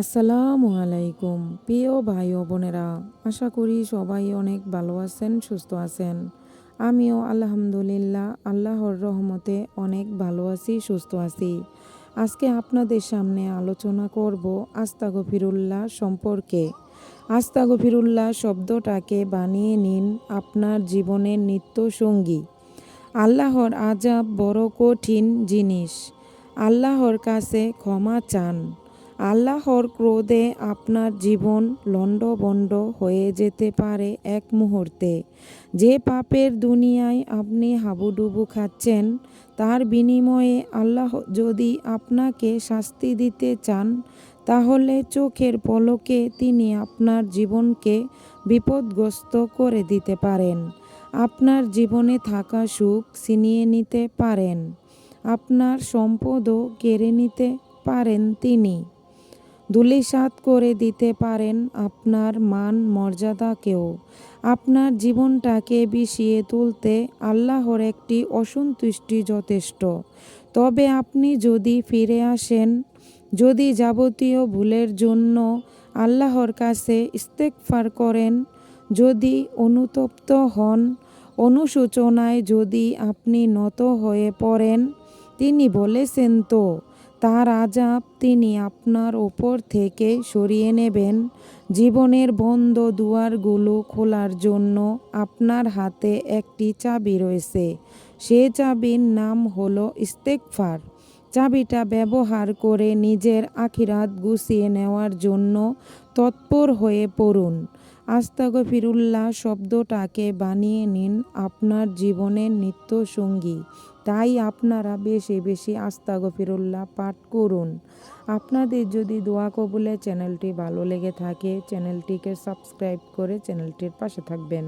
আসসালামু আলাইকুম। প্রিয় ভাই ও বোনেরা, আশা করি সবাই অনেক ভালো আছেন, সুস্থ আছেন। আমিও আলহামদুলিল্লাহ আল্লাহর রহমতে অনেক ভালো আছি, সুস্থ আছি। আজকে আপনাদের সামনে আলোচনা করব আস্তা গফিরুল্লাহ সম্পর্কে। আস্তা গফিরুল্লাহ শব্দটাকে বানিয়ে নিন আপনার জীবনের নিত্য সঙ্গী আল্লাহর আজাব বড় কঠিন জিনিস। আল্লাহর কাছে ক্ষমা চান। আল্লাহর ক্রোধে আপনার জীবন লণ্ডভণ্ড হয়ে যেতে পারে এক মুহূর্তে। যে পাপের দুনিয়ায় আপনি হাবুডুবু খাচ্ছেন, তার বিনিময়ে আল্লাহ যদি আপনাকে শাস্তি দিতে চান, তাহলে চোখের পলকে তিনি আপনার জীবনকে বিপদগ্রস্ত করে দিতে পারেন। আপনার জীবনে থাকা সুখ ছিনিয়ে নিতে পারেন। আপনার সম্পদও কেড়ে নিতে পারেন তিনি। ধূলিসাৎ করে দিতে পারেন আপনার মান মর্যাদাকেও আপনার জীবনটাকে বিষিয়ে তুলতে আল্লাহর একটি অসন্তুষ্টি যথেষ্ট। তবে আপনি যদি ফিরে আসেন, যদি যাবতীয় ভুলের জন্য আল্লাহর কাছে ইস্তেকফার করেন, যদি অনুতপ্ত হন, অনুশোচনায় যদি আপনি নত হয়ে পড়েন, তিনি বলেছেন তো তার আজাব তিনি আপনার ওপর থেকে সরিয়ে নেবেন। জীবনের বন্ধ দুয়ারগুলো খোলার জন্য আপনার হাতে একটি চাবি রয়েছে। সে চাবির নাম হলো ইস্তেকফার চাবিটা ব্যবহার করে নিজের আখিরাত গুছিয়ে নেওয়ার জন্য তৎপর হয়ে পড়ুন। আস্তাগফিরুল্লাহ শব্দটাকে বানিয়ে নিন আপনার জীবনের নিত্য সঙ্গী তাই আপনারা বেশি বেশি আস্তাগফিরুল্লাহ পাঠ করুন। আপনাদের যদি দোয়া কবুলে চ্যানেলটি ভালো লেগে থাকে, চ্যানেলটিকে সাবস্ক্রাইব করে চ্যানেলটির পাশে থাকবেন।